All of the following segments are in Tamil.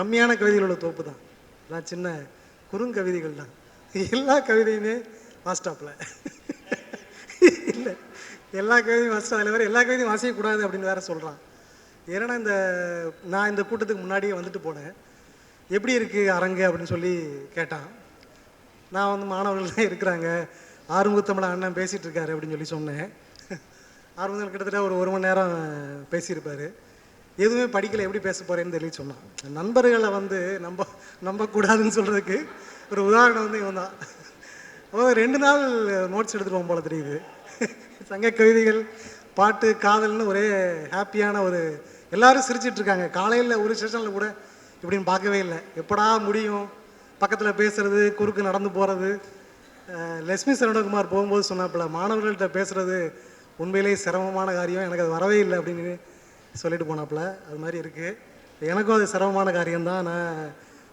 கம்மியான கவிதைகள் உள்ள தொகுப்பு தான். எல்லாம் சின்ன குறுங்கவிதைகள் தான். எல்லா கவிதையுமே வாஸ்டாப்பில் இல்லை. எல்லா கவிதையும் வாசிட்டா அதில் வேறு எல்லா கவிதையும் வாசிக்கக்கூடாது அப்படின்னு வேற சொல்கிறான் ஏன்னா இந்த நான் இந்த கூட்டத்துக்கு முன்னாடியே வந்துட்டு போனேன். எப்படி இருக்குது அரங்கு அப்படின்னு சொல்லி கேட்டான். நான் வந்து மாணவர்கள்லாம் இருக்கிறாங்க. ஆறுமுகத்தமிழ அண்ணன் பேசிகிட்டு இருக்காரு அப்படின்னு சொல்லி சொன்னேன். ஆறுமுகத்தமிழ் கிட்டத்தட்ட ஒரு ஒரு மணி நேரம் பேசியிருப்பார். எதுவுமே படிக்கல எப்படி பேச போகிறேன்னு சொல்லி சொன்னான். நண்பர்களை வந்து நம்ப நம்பக்கூடாதுன்னு சொல்கிறதுக்கு ஒரு உதாரணம் வந்து இவன் தான். அவன் ரெண்டு நாள் நோட்ஸ் எடுத்துருவோம் போல தெரியுது. சங்க கவிதைகள் பாட்டு காதல்னு ஒரே ஹாப்பியான ஒரு எல்லாரும் சிரிச்சிட்டு இருக்காங்க காலையில் ஒரு செஷனில் கூட இப்படின்னு பார்க்கவே இல்லை. எப்படா முடியும்? பக்கத்தில் பேசுறது குறுக்கு நடந்து போகிறது லட்சுமி சரணகுமார் போகும்போது சொன்னாப்புல மாணவர்கள்ட்ட பேசுறது உண்மையிலேயே சிரமமான காரியம் எனக்கு அது வரவே இல்லை அப்படின்னு. சொல்லிட்டு போனாப்புல. அது மாதிரி இருக்குது எனக்கும் அது சிரமமான காரியம்தான். நான்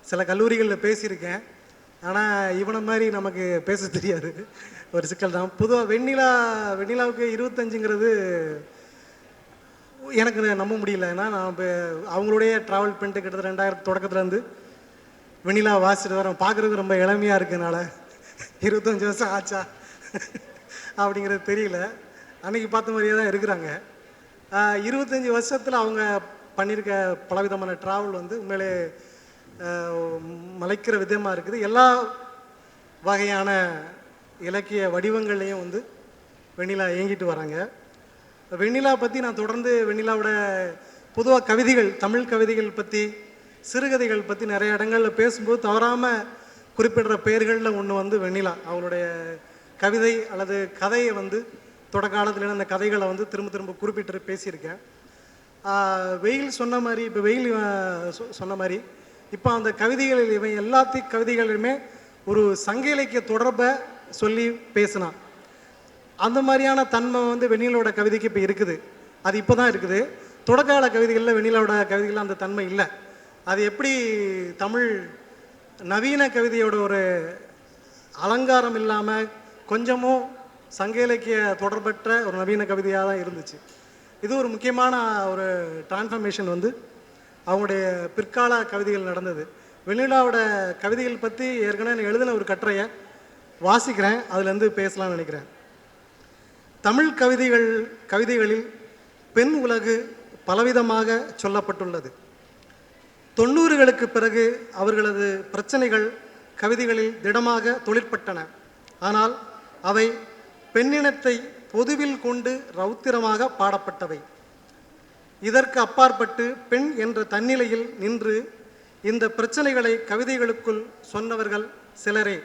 சில கல்லூரிகளில் பேசியிருக்கேன். ஆனால் இவனை மாதிரி நமக்கு பேச தெரியாது. ஒரு சிக்கல் தான். பொதுவாக வெண்ணிலா வெண்ணிலாவுக்கு இருபத்தஞ்சுங்கிறது எனக்கு நம்ப முடியல. ஏன்னா நான் இப்போ அவங்களுடைய ட்ராவல் பண்ணிட்டு கிட்டத்தட்ட ரெண்டாயிரத்து தொடக்கத்துலேருந்து வெண்ணிலா வாசிட்டு வரேன் பார்க்குறதுக்கு ரொம்ப இளமையாக இருக்கனால இருபத்தஞ்சி வருஷம் ஆச்சா? அப்படிங்கிறது தெரியல. அன்னைக்கு பார்த்த மாதிரியே தான் இருக்கிறாங்க. இருபத்தஞ்சி வருஷத்தில் அவங்க பண்ணியிருக்க பலவிதமான ட்ராவல் வந்து உண்மையிலே மலைக்கிற விதமாக இருக்குது. எல்லா வகையான இலக்கிய வடிவங்கள்லையும் வந்து வெண்ணிலா இயங்கிட்டு வராங்க. வெண்ணிலா பற்றி நான் தொடர்ந்து வெண்ணிலாவோட பொதுவாக கவிதைகள் தமிழ் கவிதைகள் பற்றி சிறுகதைகள் பற்றி நிறைய இடங்களில் பேசும்போது தவறாமல் குறிப்பிடுற பெயர்களில் ஒன்று வந்து வெண்ணிலா. அவளுடைய கவிதை அல்லது கதையை வந்து தொடக்காலத்தில் அந்த கதைகளை வந்து திரும்ப திரும்ப குறிப்பிட்டு பேசியிருக்கேன். வெயில் சொன்ன மாதிரி இப்போ வெயில் சொ- சொன்ன மாதிரி இப்போ அந்த கவிதைகளில் இவன் எல்லாத்தையும் கவிதைகளிலுமே ஒரு சங்க இலக்கிய தொடர்பை சொல்லி பேசினான். அந்த மாதிரியான தன்மை வந்து வெண்ணிலோட கவிதைக்கு இப்போ இருக்குது. அது இப்போ தான் இருக்குது. தொடக்கால கவிதைகளில் வெண்ணிலோட கவிதைகளில் அந்த தன்மை இல்லை. அது எப்படி தமிழ் நவீன கவிதையோட ஒரு அலங்காரம் இல்லாமல் கொஞ்சமும் சங்க இலக்கிய தொடர்பற்ற ஒரு நவீன கவிதையாக தான் இருந்துச்சு. இது ஒரு முக்கியமான ஒரு டிரான்ஸ்ஃபர்மேஷன் வந்து அவங்களுடைய பிற்கால கவிதைகள் நடந்தது. வெண்ணிலாவோட கவிதைகள் பற்றி ஏற்கனவே நான் எழுதின ஒரு கட்டுரையை வாசிக்கிறேன். அதுலேருந்து பேசலாம்னு நினைக்கிறேன். தமிழ் கவிதைகள் கவிதைகளில் பெண் உலகு பலவிதமாக சொல்லப்பட்டுள்ளது. தொண்ணூறுகளுக்கு பிறகு அவர்களது பிரச்சனைகள் கவிதைகளில் திடமாக தொழிற்பட்டன. ஆனால் அவை பெண்ணினத்தை பொதுவில் கொண்டு ரௌத்திரமாக பாடப்பட்டவை. இதற்கு அப்பாற்பட்டு பெண் என்ற தன்னிலையில் நின்று இந்த பிரச்சனைகளை கவிதைகளுக்குள் சொன்னவர்கள் சிலரே.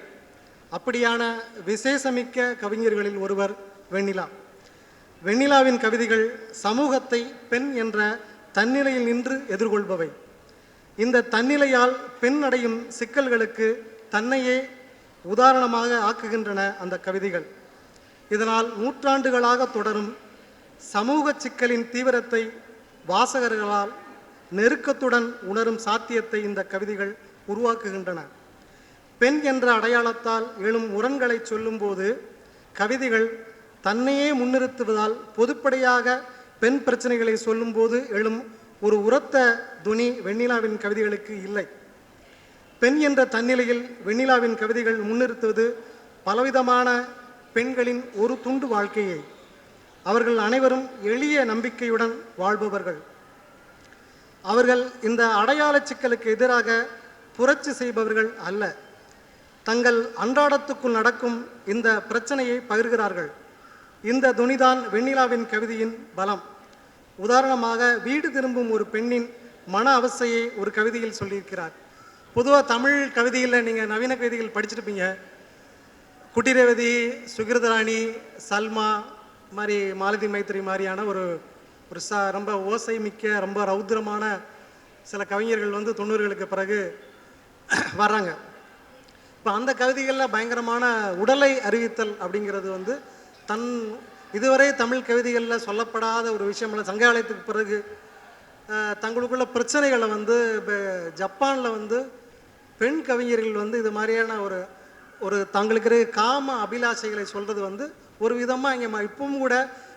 அப்படியான விசேஷமிக்க கவிஞர்களில் ஒருவர் வெண்ணிலா. வெண்ணிலாவின் கவிதைகள் சமூகத்தை பெண் என்ற தன்னிலையில் நின்று எதிர்கொள்பவை. இந்த தன்னிலையால் பெண் அடையும் சிக்கல்களுக்கு தன்னையே உதாரணமாக ஆக்குகின்றன அந்த கவிதைகள். இதனால் நூற்றாண்டுகளாக தொடரும் சமூக சிக்கலின் தீவிரத்தை வாசகர்களால் நெருக்கத்துடன் உணரும் சாத்தியத்தை இந்த கவிதைகள் உருவாக்குகின்றன. பெண் என்ற அடையாளத்தால் எழும் முரண்களை சொல்லும்போது கவிதைகள் தன்னையே முன்னிறுத்துவதால் பொதுப்படையாக பெண் பிரச்சனைகளை சொல்லும்போது எழும் ஒரு உரத்த துணி வெண்ணிலாவின் கவிதைகளுக்கு இல்லை. பெண் என்ற தன்னிலையில் வெண்ணிலாவின் கவிதைகள் முன்னிறுத்துவது பலவிதமான பெண்களின் ஒரு துண்டு வாழ்க்கையை அவர்கள் அனைவரும் எளிய நம்பிக்கையுடன் வாழ்பவர்கள். அவர்கள் இந்த அடையாள சிக்கலுக்கு எதிராக புரட்சி செய்பவர்கள் அல்ல. தங்கள் அன்றாடத்துக்குள் நடக்கும் இந்த பிரச்சனையை பகிர்கிறார்கள். இந்த துணிதான் வெண்ணிலாவின் கவிதையின் பலம். உதாரணமாக வீடு திரும்பும் ஒரு பெண்ணின் மன அவஸ்தையை ஒரு கவிதையில் சொல்லியிருக்கிறார். பொதுவாக தமிழ் கவிதையில் நீங்கள் நவீன கவிதைகள் படிச்சிருப்பீங்க. குட்டிரேவதி சுகிருதராணி சல்மா மாதிரி மாலதி மைத்திரி மாதிரியான ஒரு ஒரு ச ரொம்ப ஓசை மிக்க ரொம்ப ரௌத்திரமான சில கவிஞர்கள் வந்து தொண்ணூறுகளுக்கு பிறகு வர்றாங்க. இப்போ அந்த கவிதைகளில் பயங்கரமான உடலை அறிவித்தல் அப்படிங்கிறது வந்து தன் இதுவரை தமிழ் கவிதைகளில் சொல்லப்படாத ஒரு விஷயம் சங்காலயத்துக்கு பிறகு தங்களுக்குள்ள பிரச்சனைகளை வந்து இப்போ ஜப்பானில் வந்து பெண் கவிஞர்கள் வந்து இது மாதிரியான ஒரு ஒரு தங்களுக்கு இருக்க காம அபிலாஷைகளை சொல்கிறது வந்து ஒரு விதமாக இங்கே இப்பவும் கூட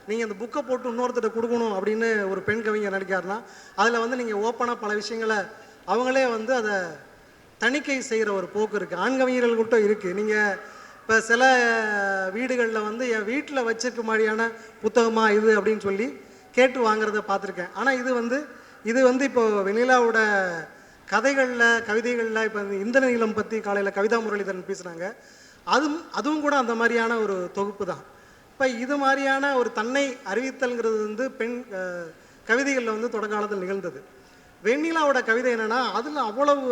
நீங்கள் அந்த புக்கை போட்டு இன்னொருத்தட்ட கொடுக்கணும் அப்படின்னு ஒரு பெண் கவிஞர் நடிக்காருன்னா அதில் வந்து நீங்கள் ஓப்பனாக பல விஷயங்களை அவங்களே வந்து அதை தணிக்கை செய்கிற ஒரு போக்கு இருக்குது ஆண் கவிஞர்கள் இருக்குது நீங்கள் இப்போ சில வீடுகளில் வந்து என் வீட்டில் வச்சிருக்க மாதிரியான புத்தகமாக இது அப்படின்னு சொல்லி கேட்டு வாங்குறத பார்த்துருக்கேன். ஆனால் இது வந்து இது வந்து இப்போ வெனிலாவோட கதைகளில் கவிதைகளில் இப்போ இந்த இந்திர நீளம் பற்றி காலையில் கவிதா முரளிதரன் பேசுனாங்க. அதுவும் அதுவும் கூட அந்த மாதிரியான ஒரு தொகுப்பு தான். இப்போ இது மாதிரியான ஒரு தன்னை அறிவித்தல்ங்கிறது வந்து பெண் கவிதைகளில் வந்து தொடக்க காலத்தில் நிகழ்ந்தது. வெண்ணிலாவோட கவிதை என்னென்னா அதில் அவ்வளவு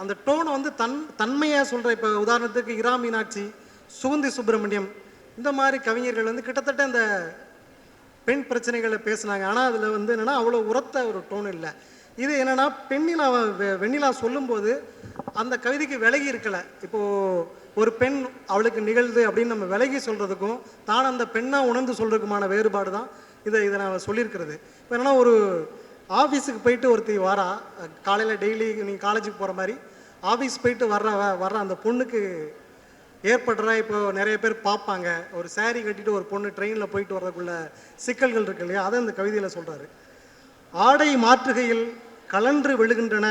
அந்த டோன் வந்து தன் தன்மையாக சொல்கிற இப்போ உதாரணத்துக்கு இரா மீனாட்சி சுகந்தி சுப்பிரமணியம் இந்த மாதிரி கவிஞர்கள் வந்து கிட்டத்தட்ட இந்த பெண் பிரச்சனைகளை பேசுனாங்க. ஆனால் அதில் வந்து என்னென்னா அவ்வளோ உரத்த ஒரு டோன் இல்லை. இது என்னென்னா பெண்ணிலா வெ- வெண்ணிலா சொல்லும்போது அந்த கவிதைக்கு விலகி இருக்கலை. இப்போது ஒரு பெண் அவளுக்கு நிகழ்து அப்படின்னு நம்ம விலகி சொல்கிறதுக்கும் தான் அந்த பெண்ணாக உணர்ந்து சொல்கிறதுக்குமான வேறுபாடு தான் இதை இதை நான் சொல்லியிருக்கிறது. இப்போ என்னென்னா ஒரு ஆஃபீஸுக்கு போயிட்டு ஒருத்தி வரா காலையில் டெய்லி நீங்கள் காலேஜுக்கு போகிற மாதிரி ஆஃபீஸ் போயிட்டு வர்ற வ- வர்ற அந்த பொண்ணுக்கு ஏற்படுற இப்போ நிறைய பேர் பார்ப்பாங்க ஒரு சேரீ கட்டிட்டு ஒரு பொண்ணு ட்ரெயினில் போயிட்டு வர்றதுக்குள்ள சிக்கல்கள் இருக்கு இல்லையா? அதை அந்த கவிதையில் சொல்கிறாரு ஆடை மாற்றுகையில் கலன்று விழுகின்றன.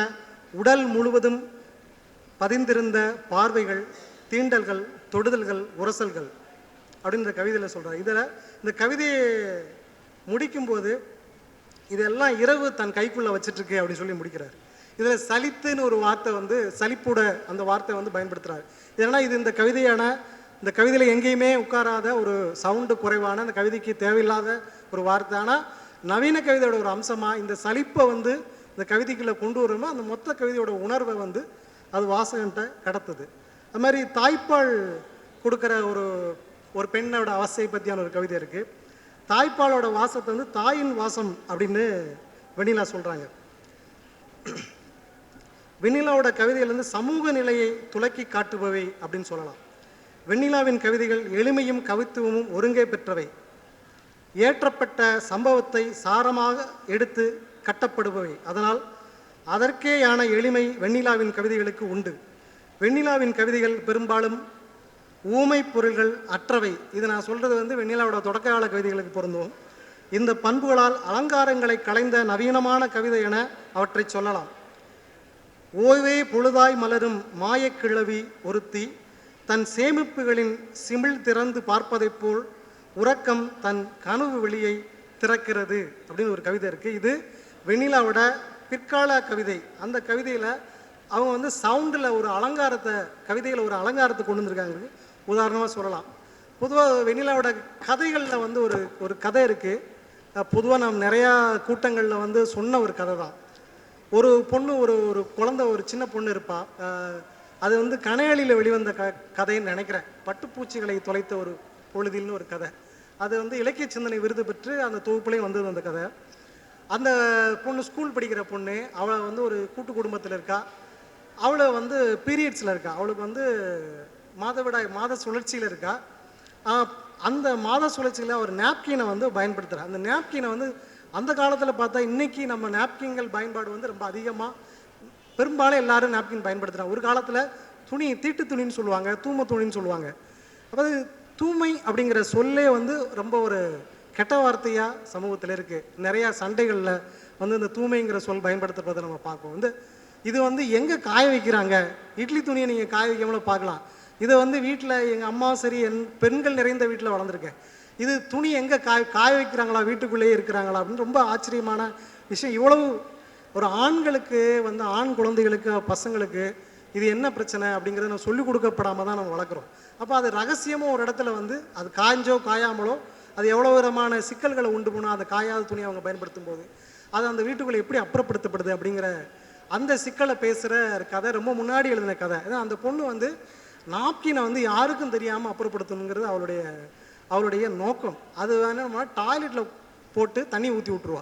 உடல் முழுவதும் பதிந்திருந்த பார்வைகள் தீண்டல்கள் தொடுதல்கள் உரசல்கள் அப்படின்னு இந்த கவிதையில் சொல்கிறார் இதில் இந்த கவிதையை முடிக்கும்போது இதெல்லாம் இரவு தன் கைக்குள்ளே வச்சிட்ருக்கு அப்படின்னு சொல்லி முடிக்கிறார். இதில் சலித்துன்னு ஒரு வார்த்தை வந்து சலிப்புட அந்த வார்த்தை வந்து பயன்படுத்துகிறார் ஏன்னா இது இந்த கவிதையான இந்த கவிதையில் எங்கேயுமே உட்காராத ஒரு சவுண்டு குறைவான அந்த கவிதைக்கு தேவையில்லாத ஒரு வார்த்தை. ஆனால் நவீன கவிதையோட ஒரு அம்சமாக இந்த சலிப்பை வந்து இந்த கவிதைகளை கொண்டு வருமோ அந்த மொத்த கவிதையோட உணர்வை வந்து அது வாசகன்ட்ட கடத்துது. அது மாதிரி தாய்ப்பால் கொடுக்குற ஒரு ஒரு பெண்ணோட அவஸ்தையை பற்றியான ஒரு கவிதை இருக்குது தாய்ப்பாலோட வாசத்தை வந்து தாயின் வாசம் அப்படின்னு வெண்ணிலா சொல்கிறாங்க வெண்ணிலாவோட கவிதையிலேருந்து வந்து சமூக நிலையை துலக்கி காட்டுபவை அப்படின்னு சொல்லலாம். வெண்ணிலாவின் கவிதைகள் எளிமையும் கவித்துவமும் ஒருங்கே பெற்றவை. ஏற்றப்பட்ட சம்பவத்தை சாரமாக எடுத்து கட்டப்படுபவை. அதனால் அதற்கேயான எளிமை வெண்ணிலாவின் கவிதைகளுக்கு உண்டு. வெண்ணிலாவின் கவிதைகள் பெரும்பாலும் ஊமை பொருள்கள் அற்றவை. இது நான் சொல்றது வந்து வெண்ணிலாவோட தொடக்ககால கவிதைகளுக்கு பொருந்தும். இந்த பண்புகளால் அலங்காரங்களை களைந்த நவீனமான கவிதை என அவற்றை சொல்லலாம். ஓய்வே பொழுதாய் மலரும் மாயக்கிழவி ஒருத்தி தன் சேமிப்புகளின் சிமிழ் திறந்து பார்ப்பதைப் போல் உறக்கம் தன் கனவு வெளியை திறக்கிறது அப்படின்னு ஒரு கவிதை இருக்குது இது வெண்ணிலாவோட பிற்கால கவிதை. அந்த கவிதையில் அவங்க வந்து சவுண்டில் ஒரு அலங்காரத்தை கவிதையில் ஒரு அலங்காரத்தை கொண்டு வந்திருக்காங்க. உதாரணமாக சொல்லலாம். பொதுவாக வெண்ணிலாவோட கதைகளில் வந்து ஒரு ஒரு கதை இருக்குது பொதுவாக நாம் நிறையா கூட்டங்களில் வந்து சொன்ன ஒரு கதை தான். ஒரு பொண்ணு ஒரு ஒரு குழந்தை ஒரு சின்ன பொண்ணு இருப்பா. அது வந்து கனையாளியில் வெளிவந்த க கதைன்னு நினைக்கிறேன். பட்டுப்பூச்சிகளை தொலைத்த ஒரு பொழுதில்னு ஒரு கதை. அது வந்து இலக்கிய சிந்தனை விருது பெற்று அந்த தொகுப்புலேயும் வந்தது அந்த கதை. அந்த பொண்ணு ஸ்கூல் படிக்கிற பொண்ணு அவளை வந்து ஒரு கூட்டு குடும்பத்தில் இருக்கா. அவளை வந்து பீரியட்ஸில் இருக்கா. அவளுக்கு வந்து மாதவிடாய் மாத சுழற்சியில் இருக்கா. அந்த மாத சுழற்சியில் ஒரு நாப்கினை வந்து பயன்படுத்துகிறார் அந்த நாப்கினை வந்து அந்த காலத்தில் பார்த்தா இன்றைக்கி நம்ம நாப்கின்கள் பயன்பாடு வந்து ரொம்ப அதிகமாக பெரும்பாலும் எல்லாரும் நாப்கின் பயன்படுத்துகிறாங்க ஒரு காலத்தில் துணி தீட்டு துணின்னு சொல்லுவாங்க தூம துணின்னு சொல்லுவாங்க. அதாவது தூய்மை அப்படிங்கிற சொல்லே வந்து ரொம்ப ஒரு கெட்ட வார்த்தையாக சமூகத்தில் இருக்குது நிறையா சண்டைகளில் வந்து இந்த தூய்மைங்கிற சொல் பயன்படுத்துறதை நம்ம பார்ப்போம். வந்து இது வந்து எங்கே காய வைக்கிறாங்க? இட்லி துணியை நீங்கள் காய வைக்காமல் பார்க்கலாம். இதை வந்து வீட்டில் எங்கள் அம்மாவும் சரி என் பெண்கள் நிறைந்த வீட்டில் வளர்ந்துருக்கேன் இது துணி எங்கே காய காய வைக்கிறாங்களா? வீட்டுக்குள்ளேயே இருக்கிறாங்களா? அப்படின்னு ரொம்ப ஆச்சரியமான விஷயம். இவ்வளவு ஒரு ஆண்களுக்கு வந்து ஆண் குழந்தைகளுக்கு பசங்களுக்கு இது என்ன பிரச்சனை அப்படிங்கிறத நம்ம சொல்லிக் கொடுக்கப்படாமல் தான் நம்ம வளர்க்குறோம். அப்போ அது ரகசியமாக ஒரு இடத்துல வந்து அது காய்ஞ்சோ காயாமலோ அது எவ்வளோ விதமான சிக்கல்களை உண்டு பண்ணால் அந்த காயாத துணியை அவங்க பயன்படுத்தும் போது அது அந்த வீட்டுக்குள்ளே எப்படி அப்புறப்படுத்தப்படுது அப்படிங்கிற அந்த சிக்கலை பேசுகிற கதை ரொம்ப முன்னாடி எழுதின கதை. ஏன்னா அந்த பொண்ணு வந்து நாப்கினை வந்து யாருக்கும் தெரியாமல் அப்புறப்படுத்தணுங்கிறது அவளுடைய அவளுடைய நோக்கம். அது என்ன டாய்லெட்டில் போட்டு தண்ணி ஊற்றி விட்ருவா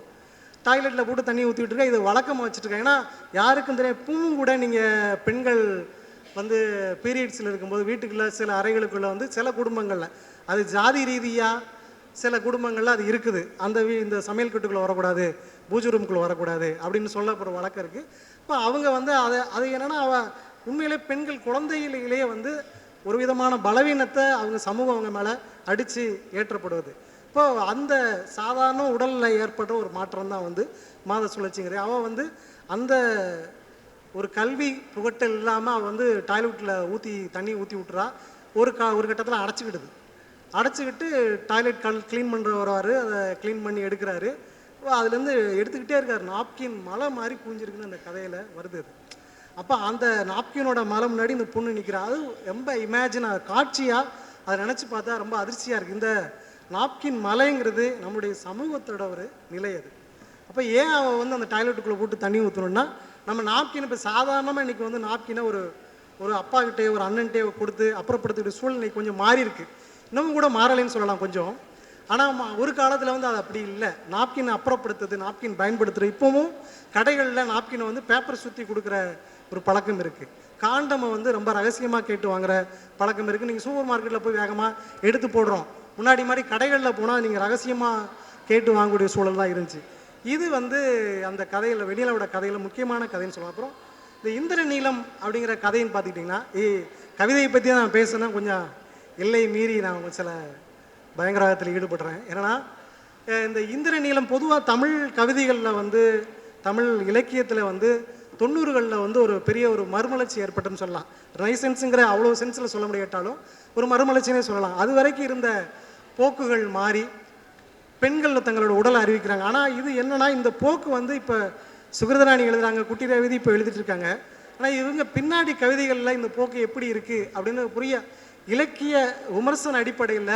டாய்லெட்டில் போட்டு தண்ணி ஊற்றி விட்டுருக்கா. இது வழக்கமாக வச்சுருக்கேன் ஏன்னா யாருக்கும் தெரியும் பூவும் கூட நீங்கள் பெண்கள் வந்து பீரியட்ஸில் இருக்கும்போது வீட்டுக்குள்ளே சில அறைகளுக்குள்ளே வந்து சில குடும்பங்களில். அது ஜாதி ரீதியாக சில குடும்பங்களில் அது இருக்குது. அந்த வீ இந்த சமையல் கட்டுக்குள்ளே வரக்கூடாது பூஜை ரூமுக்குள்ளே வரக்கூடாது அப்படின்னு சொல்லப்படுற வழக்கம் இருக்குது இப்போ அவங்க வந்து அதை அது என்னென்னா அவ உண்மையிலே பெண்கள் குழந்தையிலேயே வந்து ஒரு விதமான பலவீனத்தை அவங்க சமூகம் அவங்க மேலே அடித்து ஏற்றப்படுவது. இப்போ அந்த சாதாரண உடலில் ஏற்பட்ட ஒரு மாற்றம் தான் வந்து மாத சுழற்சிங்கிற அவள் வந்து அந்த ஒரு கல்வி புகட்டல் இல்லாமல் அவள் வந்து டாய்லெட்டில் ஊற்றி தண்ணி ஊற்றி விட்டுறா. ஒரு கா ஒரு கட்டத்தில் அடைச்சிக்கிடுது. அடைச்சிக்கிட்டு டாய்லெட் கல் க்ளீன் பண்ணுற வருவார். அதை க்ளீன் பண்ணி எடுக்கிறாரு. அதுலேருந்து எடுத்துக்கிட்டே இருக்கார். நாப்கின் மலை மாதிரி பூஞ்சிருக்குன்னு அந்த கதையில் வருது அது. அப்போ அந்த நாப்கினோட மலை முன்னாடி இந்த பொண்ணு நிற்கிறா அது ரொம்ப இமேஜினாக காட்சியாக அதை நினச்சி பார்த்தா ரொம்ப அதிர்ச்சியாக இருக்குது இந்த நாப்கின் மலைங்கிறது நம்முடைய சமூகத்தோட ஒரு நிலை அது. அப்போ ஏன் அவள் வந்து அந்த டாய்லெட்டுக்குள்ளே போட்டு தண்ணி ஊற்றணும்னா நம்ம நாப்கின் இப்போ சாதாரணமாக இன்றைக்கி வந்து நாப்கினை ஒரு ஒரு அப்பாக்கிட்டே ஒரு அண்ணன்ட்டே கொடுத்து அப்புறப்படுத்திக்கிட்டு சூழ்நிலை கொஞ்சம் மாறி இருக்குது இன்னமும் கூட மாறலைன்னு சொல்லலாம் கொஞ்சம். ஆனால் ஒரு காலத்தில் வந்து அது அப்படி இல்லை. நாப்கின் அப்புறப்படுத்துறது நாப்கின் பயன்படுத்துகிறது இப்போவும் கடைகளில் நாப்கினை வந்து பேப்பர் சுற்றி கொடுக்குற ஒரு பழக்கம் இருக்குது காண்டமை வந்து ரொம்ப ரகசியமாக கேட்டு வாங்குற பழக்கம் இருக்குது நீங்கள் சூப்பர் மார்க்கெட்டில் போய் வேகமாக எடுத்து போடுறோம். முன்னாடி மாதிரி கடைகளில் போனால் நீங்கள் ரகசியமாக கேட்டு வாங்கக்கூடிய சூழல் தான் இருந்துச்சு. இது வந்து அந்த கதையில் வெண்ணிலாவோட கதையில் முக்கியமான கதைன்னு சொல்லலாம். அப்புறம் இந்த இந்திர நீலம் அப்படிங்கிற கதைன்னு பார்த்துக்கிட்டிங்கன்னா ஏ கவிதையை பற்றி நான் பேசுனா கொஞ்சம் எல்லை மீறி நான் சில பயங்கரவாதத்தில் ஈடுபடுறேன். என்னென்னா இந்த இந்திர நீளம் பொதுவாக தமிழ் கவிதைகளில் வந்து தமிழ் இலக்கியத்தில் வந்து தொண்ணூறுகளில் வந்து ஒரு பெரிய ஒரு மறுமலர்ச்சி ஏற்பட்டுன்னு சொல்லலாம். ரைசன்ஸுங்கிற அவ்வளோ சென்ஸில் சொல்ல முடியாட்டாலும் ஒரு மறுமலர்ச்சினே சொல்லலாம். அது வரைக்கும் இருந்த போக்குகள் மாறி பெண்கள் தங்களோட உடலை அறிவிக்கிறாங்க. ஆனால் இது என்னென்னா இந்த போக்கு வந்து இப்போ சுகிருதராணி எழுதுறாங்க குட்டி ரேவதி இப்போ எழுதிட்டு இருக்காங்க. ஆனால் இவங்க பின்னாடி கவிதைகளில் இந்த போக்கு எப்படி இருக்குது அப்படின்னு புரிய இலக்கிய விமர்சன அடிப்படையில்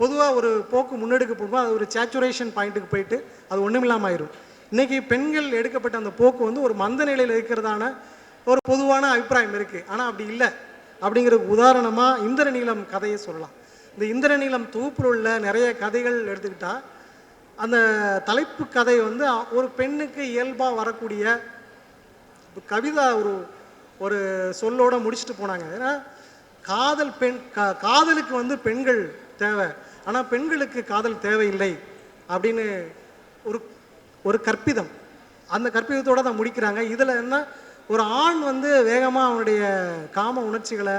பொதுவாக ஒரு போக்கு முன்னெடுக்கப்படும்போது அது ஒரு சேச்சுரேஷன் பாயிண்ட்டுக்கு போயிட்டு அது ஒன்றுமில்லாமல் ஆயிரும். இன்றைக்கி பெண்கள் எடுக்கப்பட்ட அந்த போக்கு வந்து ஒரு மந்த நிலையில் இருக்கிறதான ஒரு பொதுவான அபிப்பிராயம் இருக்குது ஆனால் அப்படி இல்லை. அப்படிங்கிற உதாரணமாக இந்திரநீலம் கதையை சொல்லலாம். இந்த இந்திரநீலம் தொகுப்பில் உள்ள நிறைய கதைகள் எடுத்துக்கிட்டால் அந்த தலைப்பு கதை வந்து ஒரு பெண்ணுக்கு இயல்பாக வரக்கூடிய கவிதா ஒரு ஒரு சொல்லோடு முடிச்சுட்டு போனாங்க. ஏன்னா காதல் பெண் கா- காதலுக்கு வந்து பெண்கள் தேவை. ஆனால் பெண்களுக்கு காதல் தேவையில்லை அப்படின்னு ஒரு ஒரு கற்பிதம். அந்த கற்பிதத்தோடு தான் முடிக்கிறாங்க. இதில் என்ன ஒரு ஆண் வந்து வேகமாக அவனுடைய காம உணர்ச்சிகளை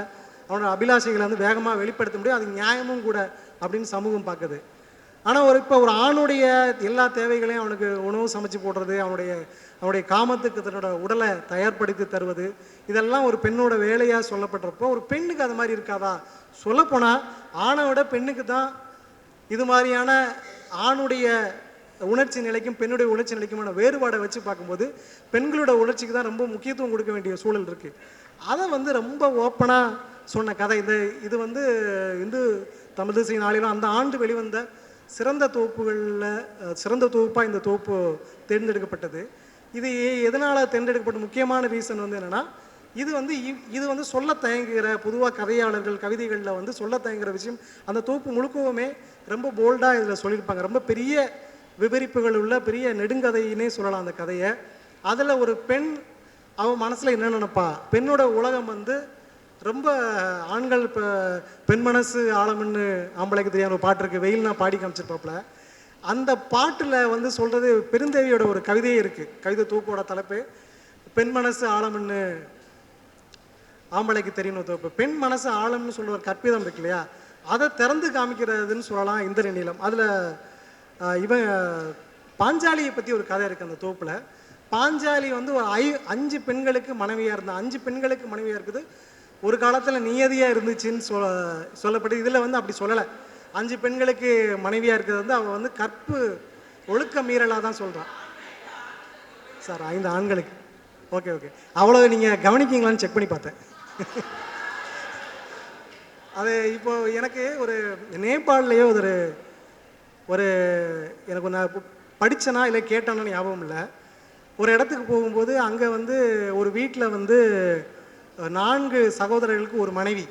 அவனோட அபிலாஷைகளை வந்து வேகமாக வெளிப்படுத்த முடியும். அது நியாயமும் கூட அப்படின்னு சமூகம் பார்க்குது. ஆனால் ஒரு இப்போ ஒரு ஆணுடைய எல்லா தேவைகளையும் அவனுக்கு உணவு சமைச்சு போடுறது அவனுடைய அவனுடைய காமத்துக்கு தன்னோட உடலை தயார்படுத்தி தருவது இதெல்லாம் ஒரு பெண்ணோட வேலையாக சொல்லப்படுறப்போ ஒரு பெண்ணுக்கு அது மாதிரி இருக்காதா? சொல்லப்போனால் ஆணை விட பெண்ணுக்கு தான் இது மாதிரியான ஆணுடைய உணர்ச்சி நிலைக்கும் பெண்ணுடைய உணர்ச்சி நிலைக்குமான வேறுபாடை வச்சு பார்க்கும்போது பெண்களோட உணர்ச்சிக்கு தான் ரொம்ப முக்கியத்துவம் கொடுக்க வேண்டிய சூழல் இருக்குது அதை வந்து ரொம்ப ஓப்பனாக சொன்ன கதை. இந்த இது வந்து இந்து தமிழ் திசை நாளிலும் அந்த ஆண்டு வெளிவந்த சிறந்த தொகுப்புகளில் சிறந்த தொகுப்பாக இந்த தொகுப்பு தேர்ந்தெடுக்கப்பட்டது. இது எதனால் தேர்ந்தெடுக்கப்பட்ட முக்கியமான ரீசன் வந்து என்னென்னா இது வந்து இ- இது வந்து சொல்ல தயங்குகிற பொதுவாக கதையாளர்கள் கவிதைகளில் வந்து சொல்ல தயங்குகிற விஷயம் அந்த தொகுப்பு முழுக்கவுமே ரொம்ப போல்டாக இதில் சொல்லியிருப்பாங்க. ரொம்ப பெரிய விவரிப்புகள் உள்ள பெரிய நெடுங்கதையினே சொல்லலாம் அந்த கதையை. அதில் ஒரு பெண் அவன் மனசில் என்ன நினப்பா? பெண்ணோட உலகம் வந்து ரொம்ப ஆண்கள் இப்போ பெண் மனசு ஆழம்னு ஆம்பளைக்கு தெரியாத ஒரு பாட்டு இருக்குது வெயில் நான் பாடி காமிச்சிருப்பாப்புல. அந்த பாட்டில் வந்து சொல்கிறது பெருந்தேவியோட ஒரு கவிதையே இருக்குது கவிதை தூக்கோட தலைப்பு பெண் மனசு ஆழம்னு ஆம்பளைக்கு தெரியணும் தொகுப்பு. பெண் மனசு ஆழம்னு சொல்ற ஒரு கற்பிதம் இருக்கு இல்லையா? அதை திறந்து காமிக்கிறதுன்னு சொல்லலாம் இந்திர நீளம். அதில் இவன் பாஞ்சாலியை பற்றி ஒரு கதை இருக்குது அந்த தொகுப்பில். பாஞ்சாலி வந்து ஒரு ஐ அஞ்சு பெண்களுக்கு மனைவியாக இருந்தால் அஞ்சு பெண்களுக்கு மனைவியாக இருக்குது. ஒரு காலத்தில் நியதியாக இருந்துச்சுன்னு சொல்ல சொல்லப்பட்டு இதில் வந்து அப்படி சொல்லலை. அஞ்சு பெண்களுக்கு மனைவியாக இருக்கிறது வந்து அவள் வந்து கற்பு ஒழுக்க மீறலாக தான் சொல்கிறான் சார் ஐந்து ஆண்களுக்கு. Okay okay. அவ்வளோ நீங்கள் கவனிக்கீங்களான்னு செக் பண்ணி பார்த்தேன். அது இப்போ எனக்கு ஒரு நேபாளிலேயோ ஒரு ஒரு எனக்கு நான் இப்போ படித்தனா இல்லை கேட்டானு ஞாபகம் இல்லை. ஒரு இடத்துக்கு போகும்போது அங்கே வந்து ஒரு வீட்டில் வந்து நான்கு சகோதரர்களுக்கு ஒரு மனைவி.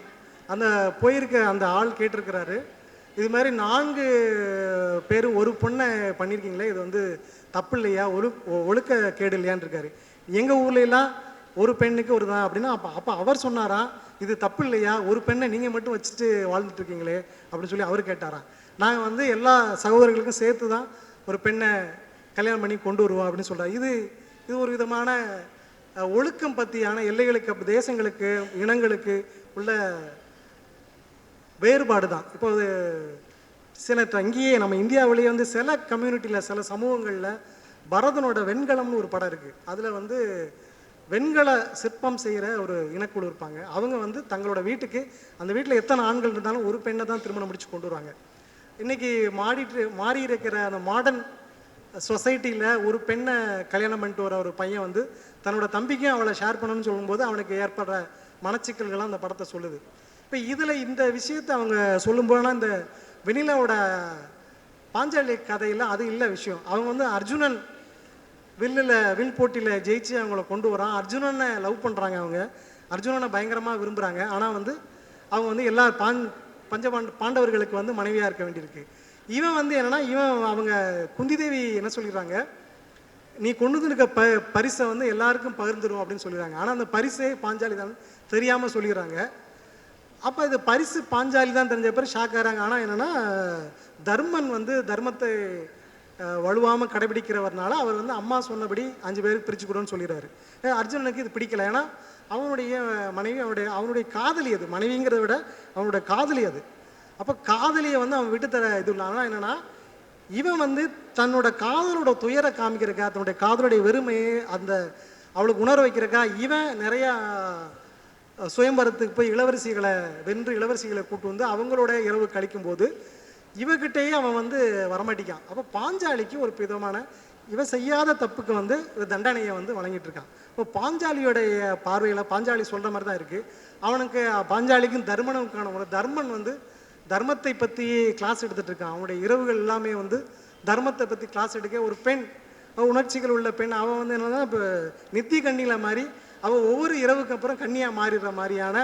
அந்த போயிருக்க அந்த ஆள் கேட்டிருக்கிறாரு. இது மாதிரி நான்கு பேர் ஒரு பொண்ணை பண்ணியிருக்கீங்களே இது வந்து தப்பு இல்லையா? ஒழு ஒ- ஒழுக்க கேடு இல்லையான்னு இருக்காரு. எங்கள் ஊர்ல ஒரு பெண்ணுக்கு ஒரு தான் அப்படின்னா அப்போ அப்போ அவர் சொன்னாரா இது தப்பு இல்லையா? ஒரு பெண்ணை நீங்கள் மட்டும் வச்சுட்டு வாழ்ந்துட்டு இருக்கீங்களே அப்படின்னு சொல்லி அவர் கேட்டாராம். நாங்கள் வந்து எல்லா சகோதரர்களுக்கும் சேர்த்து தான் ஒரு பெண்ணை கல்யாணம் பண்ணி கொண்டு வருவோம் அப்படின்னு சொல்கிறார் இது இது ஒரு விதமான ஒழுக்கம் பற்றியான எல்லைகளுக்கு தேசங்களுக்கு இனங்களுக்கு உள்ள வேறுபாடு தான் இப்போ சில அங்கேயே நம்ம இந்தியாவிலேயே வந்து சில கம்யூனிட்டியில் சில சமூகங்களில் பரதனோட வெண்கலம்னு ஒரு படம் இருக்குது அதில் வந்து வெண்கல சிற்பம் செய்கிற ஒரு இனக்குழு இருப்பாங்க. அவங்க வந்து தங்களோட வீட்டுக்கு அந்த வீட்டில் எத்தனை ஆண்கள் இருந்தாலும் ஒரு பெண்ணை தான் திருமணம் முடிச்சு கொண்டு வருவாங்க. இன்றைக்கி மாறிட்டு மாறி இருக்கிற அந்த மாடர்ன் சொசைட்டியில் ஒரு பெண்ணை கல்யாணம் பண்ணிட்டு வர ஒரு பையன் வந்து தன்னோட தம்பிக்கும் அவளை ஷேர் பண்ணணும்னு சொல்லும்போது அவனுக்கு ஏற்படுற மனச்சிக்கல்கள்லாம் அந்த படத்தை சொல்லுது. இப்போ இதில் இந்த விஷயத்தை அவங்க சொல்லும்போதுனா இந்த வெனிலாவோட பாஞ்சாலி கதையில் அது இல்லை விஷயம். அவங்க வந்து அர்ஜுனன் வில்லில் வில் போட்டியில் ஜெயிச்சு அவங்கள கொண்டு வரான். அர்ஜுனனை லவ் பண்ணுறாங்க அவங்க. அர்ஜுனனை பயங்கரமாக விரும்புகிறாங்க ஆனால் வந்து அவங்க வந்து எல்லா பான் பஞ்சபாண்ட பாண்டவர்களுக்கு வந்து மனைவியாக இருக்க வேண்டியிருக்கு. இவன் வந்து என்னன்னா இவன் அவங்க குந்தி தேவி என்ன சொல்லிடுறாங்க நீ கொண்டு இருக்க ப பரிசை வந்து எல்லாருக்கும் பகிர்ந்துடும் அப்படின்னு சொல்லிடுறாங்க. ஆனால் அந்த பரிசே பாஞ்சாலி தான் தெரியாமல் சொல்லிடுறாங்க. அப்போ இது பரிசு பாஞ்சாலி தான் தெரிஞ்ச பேர் ஷாக் ஆகிறாங்க. ஆனால் என்னென்னா தர்மன் வந்து தர்மத்தை வலுவாமல் கடைபிடிக்கிறவர்னால அவர் வந்து அம்மா சொன்னபடி அஞ்சு பேருக்கு பிரித்து கொடுன்னு சொல்லிடுறாரு. ஏன் அர்ஜுனனுக்கு இது பிடிக்கல. ஏன்னா அவனுடைய மனைவி அவனுடைய அவனுடைய காதலி அது. மனைவிங்கிறத விட அவனுடைய காதலி அது. அப்போ காதலியை வந்து அவன் விட்டு தர இது இல்லாமல் ஆனால் இவன் வந்து தன்னோட காதலோட துயரை காமிக்கிறக்கா தன்னுடைய காதலுடைய வெறுமையை அந்த அவளுக்கு உணர வைக்கிறக்கா இவன் நிறையா சுயம்பரத்துக்கு போய் இளவரசிகளை வென்று இளவரசிகளை கூட்டு வந்து அவங்களோட இரவு கழிக்கும் போது அவன் வந்து வரமாட்டிக்கான் அப்போ பாஞ்சாலிக்கு ஒரு விதமான இவன் செய்யாத தப்புக்கு வந்து தண்டனையை வந்து வழங்கிட்டு இருக்கான். இப்போ பாஞ்சாலியோடைய பார்வையில் பாஞ்சாலி சொல்கிற மாதிரி தான் இருக்குது அவனுக்கு பாஞ்சாலிக்கும் தர்மனுக்கான ஒரு தர்மன் வந்து தர்மத்தை பற்றி கிளாஸ் எடுத்துகிட்டு இருக்கான் அவனுடைய இரவுகள் எல்லாமே வந்து தர்மத்தை பற்றி கிளாஸ் எடுக்க ஒரு பெண் உணர்ச்சிகள் உள்ள பெண். அவள் வந்து என்னன்னா இப்போ நித்திய கண்ணியில் மாதிரி அவள் ஒவ்வொரு இரவுக்கு அப்புறம் கன்னியாக மாறிடுற மாதிரியான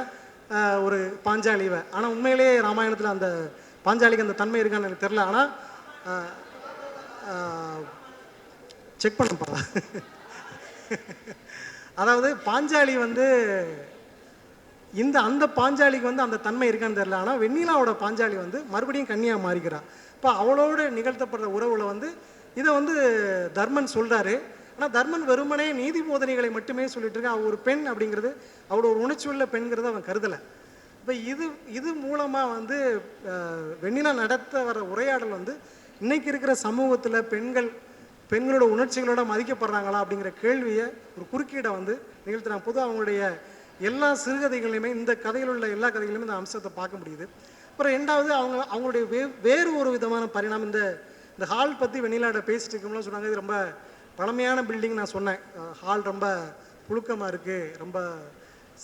ஒரு பாஞ்சாலி இவ. ஆனால் உண்மையிலேயே ராமாயணத்தில் அந்த பாஞ்சாலிக்கு அந்த தன்மை இருக்கான்னு எனக்கு தெரில ஆனால் செக் பண்ணப்பா. அதாவது பாஞ்சாலி வந்து இந்த அந்த பாஞ்சாலிக்கு வந்து அந்த தன்மை இருக்கான்னு தெரில ஆனால் வெண்ணிலாவோட பாஞ்சாலி வந்து மறுபடியும் கன்னியாக மாறிக்கிறான் இப்போ அவளோடு நிகழ்த்தப்படுற உறவுல வந்து இதை வந்து தர்மன் சொல்கிறாரு ஆனால் தர்மன் வெறுமனே நீதி போதனைகளை மட்டுமே சொல்லிட்டு இருக்கான். அவள் ஒரு பெண் அப்படிங்கிறது அவளோட ஒரு உணர்ச்சி உள்ள பெண்கிறத அவன் கருதலை. இப்போ இது இது மூலமாக வந்து வெண்ணிலா நடத்த வர உரையாடல் வந்து இன்றைக்கி இருக்கிற சமூகத்தில் பெண்கள் பெண்களோட உணர்ச்சிகளோட மதிக்கப்படுறாங்களா அப்படிங்கிற கேள்வியை ஒரு குறுக்கீடை வந்து நிகழ்த்துறாங்க பொதுவாக அவங்களுடைய எல்லா சிறுகதைகளையுமே இந்த கதையில் உள்ள எல்லா கதைகளையுமே இந்த அம்சத்தை பார்க்க முடியுது. அப்புறம் ரெண்டாவது அவங்க அவங்களுடைய வே வேறு ஒரு விதமான பரிணாமம் இந்த இந்த ஹால் பற்றி வெண்ணிலாட பேசிட்டு இருக்கோம்லாம் சொன்னாங்க இது ரொம்ப பழமையான பில்டிங் நான் சொன்னேன். ஹால் ரொம்ப புழுக்கமாக இருக்குது ரொம்ப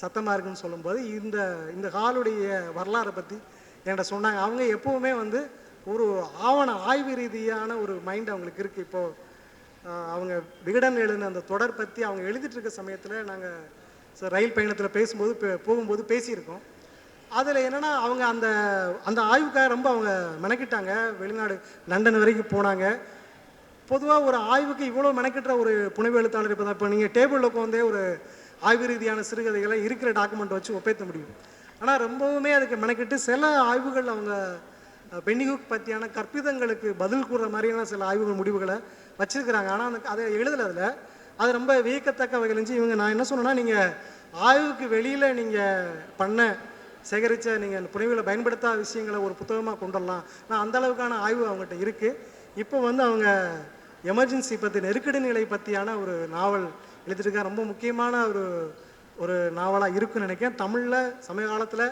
சத்தமாக இருக்குன்னு சொல்லும்போது இந்த இந்த ஹாலுடைய வரலாறை பற்றி என்கிட்ட சொன்னாங்க. அவங்க எப்போவுமே வந்து ஒரு ஆவண ஆய்வு ரீதியான ஒரு மைண்ட் அவங்களுக்கு இருக்குது இப்போது அவங்க விகடன் எழுதின அந்த தொடர் பற்றி அவங்க எழுதிட்டு இருக்க சமயத்தில் நாங்கள் ஸோ ரயில் பயணத்தில் பேசும்போது போகும்போது பேசியிருக்கோம். அதில் என்னென்னா அவங்க அந்த அந்த ஆய்வுக்காக ரொம்ப அவங்க மெனக்கிட்டாங்க. வெளிநாடு லண்டன் வரைக்கும் போனாங்க. பொதுவாக ஒரு ஆய்வுக்கு இவ்வளோ மெனக்கிட்ட ஒரு புனைவு எழுத்தாளர் இப்போ தான் இப்போ நீங்கள் டேபிளில் உட்காந்தே ஒரு ஆய்வு ரீதியான சிறுகதைகளை இருக்கிற டாக்குமெண்ட் வச்சு ஒப்பேற்ற முடியும். ஆனால் ரொம்பவுமே அதுக்கு மெனக்கிட்டு சில ஆய்வுகள் அவங்க பென்னிகுக் பற்றியான கற்பிதங்களுக்கு பதில் கூறுற மாதிரியான சில ஆய்வுகள் முடிவுகளை வச்சுருக்கிறாங்க. ஆனால் அந்த அதை எழுதலை அதில். அது ரொம்ப வியக்கத்தக்க வகையில் இருந்துச்சு. இவங்க நான் என்ன சொன்னேன்னா நீங்கள் ஆய்வுக்கு வெளியில் நீங்கள் பண்ண சேகரித்த நீங்கள் புனைவுகளை பயன்படுத்தாத விஷயங்களை ஒரு புத்தகமாக கொண்டு வரலாம் ஆனால் அந்த அளவுக்கான ஆய்வு அவங்ககிட்ட இருக்குது இப்போ வந்து அவங்க எமர்ஜென்சி பற்றி நெருக்கடி நிலை பற்றியான ஒரு நாவல் எழுதிட்டுருக்கா ரொம்ப முக்கியமான ஒரு ஒரு நாவலாக இருக்குன்னு நினைக்கிறேன். தமிழில் சமீப காலத்தில்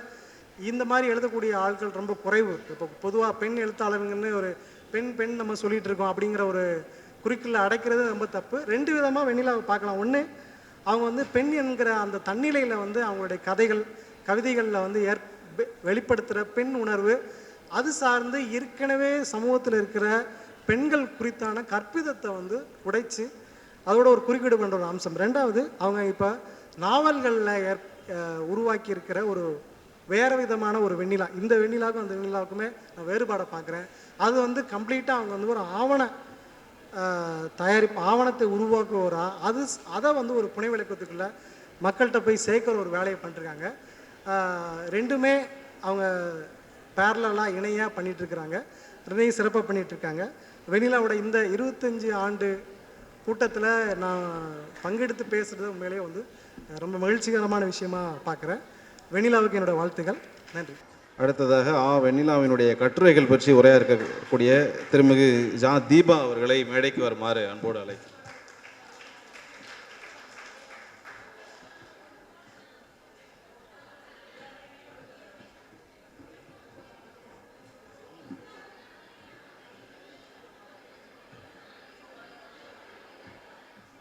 இந்த மாதிரி எழுதக்கூடிய ஆட்கள் ரொம்ப குறைவு. இப்போ பொதுவாக பெண் எழுத்தாளருங்கன்னு ஒரு பெண் பெண் நம்ம சொல்லிகிட்டு இருக்கோம் அப்படிங்கிற ஒரு குறிக்குள்ள அடைக்கிறது ரொம்ப தப்பு. ரெண்டு விதமாக வெண்ணிலாவை பார்க்கலாம். ஒன்று அவங்க வந்து பெண் என்கிற அந்த தன்னிலையில் வந்து அவங்களுடைய கதைகள் கவிதைகளில் வந்து ஏற் வெளிப்படுத்துகிற பெண் உணர்வு அது சார்ந்து ஏற்கனவே சமூகத்தில் இருக்கிற பெண்கள் குறித்தான கற்பிதத்தை வந்து உடைச்சு அதோட ஒரு குறுக்கீடு பண்ணுற ஒரு அம்சம். ரெண்டாவது அவங்க இப்போ நாவல்களில் ஏற் உருவாக்கி இருக்கிற ஒரு வேறு விதமான ஒரு வெண்ணிலா. இந்த வெண்ணிலாவுக்கும் அந்த வெண்ணிலாவுக்குமே நான் வேறுபாடை பார்க்குறேன். அது வந்து கம்ப்ளீட்டாக அவங்க வந்து ஒரு ஆவண தயாரிப்பு ஆவணத்தை உருவாக்குவோரா அது அதை வந்து ஒரு புனை விளக்கத்துக்குள்ளே மக்கள்கிட்ட போய் சேர்க்குற ஒரு வேலையை பண்ணிருக்காங்க ரெண்டுமே அவங்க பேரலாக இணையாக பண்ணிகிட்ருக்குறாங்க ரெண்டையும் சிறப்பாக பண்ணிகிட்ருக்காங்க இருக்காங்க இந்த இருபத்தஞ்சு ஆண்டு கூட்டத்தில் நான் பங்கெடுத்து பேசுகிறது உண்மையிலேயே வந்து ரொம்ப மகிழ்ச்சிகரமான விஷயமா பார்க்குறேன். வெனிலாவுக்கு என்னோடய வாழ்த்துக்கள். நன்றி. அடுத்ததாக ஆ வெண்ணிலாவினுடைய கட்டுரைகள் பற்றி உரையாற்கக்கூடிய திருமிகு ஜா தீபா அவர்களை மேடைக்கு வருமாறு அன்போடு அழைக்கிறேன்